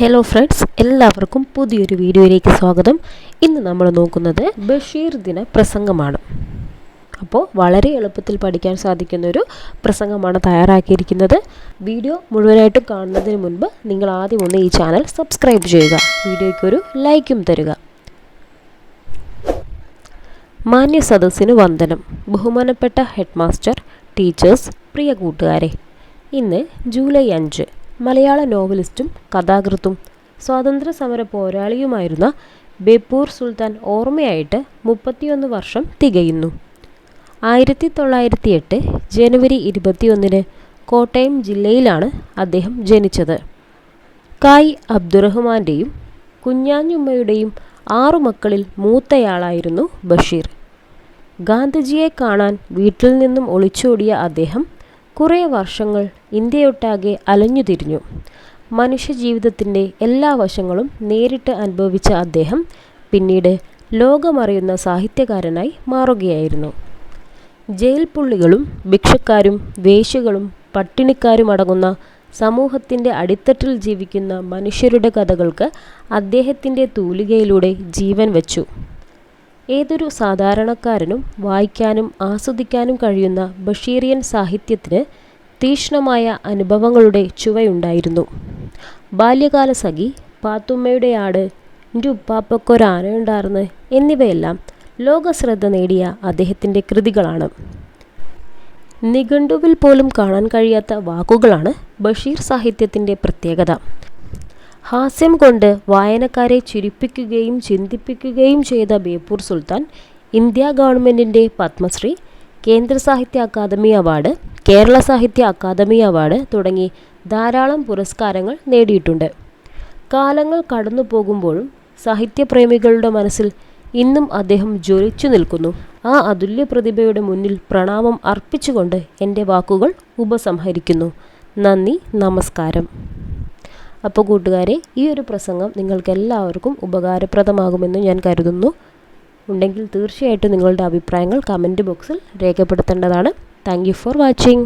Hello friends എല്ലാവർക്കും പുതിയൊരു വീഡിയോയിലേക്ക് സ്വാഗതം. ഇന്ന് നമ്മൾ നോക്കുന്നത് ബഷീർ ദിന പ്രസംഗമാണ്. അപ്പോൾ വളരെ എളുപ്പത്തിൽ പഠിക്കാൻ സാധിക്കുന്ന ഒരു പ്രസംഗമാണ് തയ്യാറാക്കിയിരിക്കുന്നത്. വീഡിയോ മുഴുവനായിട്ട് കാണുന്നതിന് മുൻപ് നിങ്ങൾ ആദ്യം ഒന്ന് ഈ ചാനൽ സബ്സ്ക്രൈബ് ചെയ്യുക. വീഡിയോയ്ക്ക് ഒരു ലൈക്കും തരിക. മാന്യ സദസ്സിന് വന്ദനം. ബഹുമാനപ്പെട്ട ഹെഡ് മാസ്റ്റർ ടീച്ചേഴ്സ് പ്രിയ കൂട്ടുകാരെ ഇന്ന് ജൂലൈ അഞ്ച്. മലയാള നോവലിസ്റ്റും കഥാകൃത്തും സ്വാതന്ത്ര്യ സമര പോരാളിയുമായിരുന്ന ബേപ്പൂർ സുൽത്താൻ ഓർമ്മയായിട്ട് മുപ്പത്തിയൊന്ന് വർഷം തികയുന്നു. ആയിരത്തി തൊള്ളായിരത്തി എട്ട് ജനുവരി ഇരുപത്തിയൊന്നിന് കോട്ടയം ജില്ലയിലാണ് അദ്ദേഹം ജനിച്ചത്. കായ് അബ്ദുറഹ്മാന്റെയും കുഞ്ഞാഞ്ഞുമ്മയുടെയും ആറു മക്കളിൽ മൂത്തയാളായിരുന്നു ബഷീർ. ഗാന്ധിജിയെ കാണാൻ വീട്ടിൽ നിന്നും ഒളിച്ചോടിയ അദ്ദേഹം കുറേ വർഷങ്ങൾ ഇന്ത്യയൊട്ടാകെ അലഞ്ഞുതിരിഞ്ഞു. മനുഷ്യജീവിതത്തിന്റെ എല്ലാ വശങ്ങളും നേരിട്ട് അനുഭവിച്ച അദ്ദേഹം പിന്നീട് ലോകമറിയുന്ന സാഹിത്യകാരനായി മാറുകയായിരുന്നു. ജയിൽ പുള്ളികളും ഭിക്ഷക്കാരും വേശ്യകളും പട്ടിണിക്കാരുമടങ്ങുന്ന സമൂഹത്തിന്റെ അടിത്തട്ടിൽ ജീവിക്കുന്ന മനുഷ്യരുടെ കഥകൾക്ക് അദ്ദേഹത്തിന്റെ തൂലികയിലൂടെ ജീവൻ വച്ചു. ഏതൊരു സാധാരണക്കാരനും വായിക്കാനും ആസ്വദിക്കാനും കഴിയുന്ന ബഷീറിയൻ സാഹിത്യത്തിന് തീക്ഷ്ണമായ അനുഭവങ്ങളുടെ ചുവയുണ്ടായിരുന്നു. ബാല്യകാല സഖി പാത്തുമ്മയുടെ ആട് എന്റെ ഉപ്പാപ്പക്കൊരാനയുണ്ടാർന്ന് എന്നിവയെല്ലാം ലോകശ്രദ്ധ നേടിയ അദ്ദേഹത്തിന്റെ കൃതികളാണ്. നിഘണ്ടുവിൽ പോലും കാണാൻ കഴിയാത്ത വാക്കുകളാണ് ബഷീർ സാഹിത്യത്തിന്റെ പ്രത്യേകത. ഹാസ്യം കൊണ്ട് വായനക്കാരെ ചിരിപ്പിക്കുകയും ചിന്തിപ്പിക്കുകയും ചെയ്ത ബേപ്പൂർ സുൽത്താൻ ഇന്ത്യ ഗവൺമെന്റിന്റെ പത്മശ്രീ കേന്ദ്ര സാഹിത്യ അക്കാദമി അവാർഡ് കേരള സാഹിത്യ അക്കാദമി അവാർഡ് തുടങ്ങി ധാരാളം പുരസ്കാരങ്ങൾ നേടിയിട്ടുണ്ട്. കാലങ്ങൾ കടന്നു പോകുമ്പോഴും സാഹിത്യപ്രേമികളുടെ മനസ്സിൽ ഇന്നും അദ്ദേഹം ജ്വലിച്ചു നിൽക്കുന്നു. ആ അതുല്യ പ്രതിഭയുടെ മുന്നിൽ പ്രണാമം അർപ്പിച്ചുകൊണ്ട് എന്റെ വാക്കുകൾ ഉപസംഹരിക്കുന്നു. നന്ദി നമസ്കാരം. അപ്പോൾ കൂട്ടുകാരെ ഈ ഒരു പ്രസംഗം നിങ്ങൾക്ക് എല്ലാവർക്കും ഉപകാരപ്രദമാകുമെന്ന് ഞാൻ കരുതുന്നു. ഉണ്ടെങ്കിൽ തീർച്ചയായിട്ടും നിങ്ങളുടെ അഭിപ്രായങ്ങൾ കമന്റ് ബോക്സിൽ രേഖപ്പെടുത്തേണ്ടതാണ്. Thank for watching